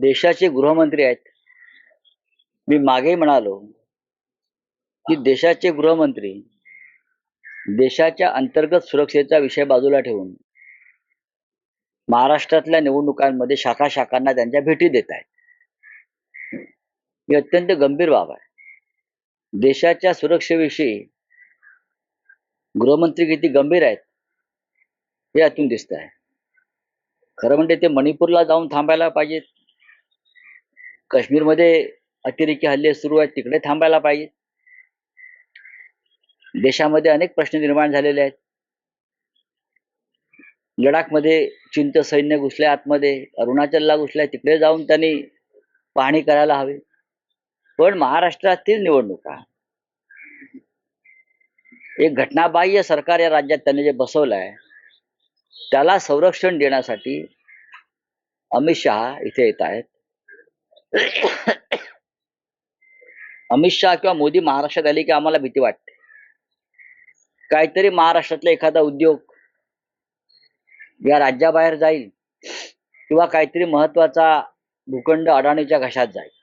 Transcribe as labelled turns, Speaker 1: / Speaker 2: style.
Speaker 1: देशाचे गृहमंत्री आहेत. मी मागे म्हणालो की देशाचे गृहमंत्री देशाच्या अंतर्गत सुरक्षेचा विषय बाजूला ठेवून महाराष्ट्रातल्या निवडणुकांमध्ये शाखा शाखांना त्यांच्या भेटी देत आहेत. ही अत्यंत गंभीर बाब आहे. देशाच्या सुरक्षेविषयी गृहमंत्री किती गंभीर आहेत हे यातून दिसत आहे खरं म्हणजे ते मणिपूरला जाऊन थांबायला पाहिजेत. काश्मीरमध्ये अतिरेकी हल्ले सुरू आहेत तिकडे थांबायला पाहिजे. देशामध्ये अनेक प्रश्न निर्माण झालेले आहेत. लडाखमध्ये चिंत सैन्य घुसले आतमध्ये अरुणाचलला घुसले तिकडे जाऊन त्यांनी पाहणी करायला हवी. पण महाराष्ट्रातील निवडणुका एक घटनाबाह्य सरकार या राज्यात त्यांनी जे बसवलं आहे त्याला संरक्षण देण्यासाठी अमित शहा इथे येत आहेत. अमित शहा किंवा मोदी महाराष्ट्रात आले की आम्हाला भीती वाटते. काहीतरी महाराष्ट्रातला एखादा उद्योग या राज्याबाहेर जाईल किंवा काहीतरी महत्त्वाचा भूखंड अडाणीच्या घशात जाईल.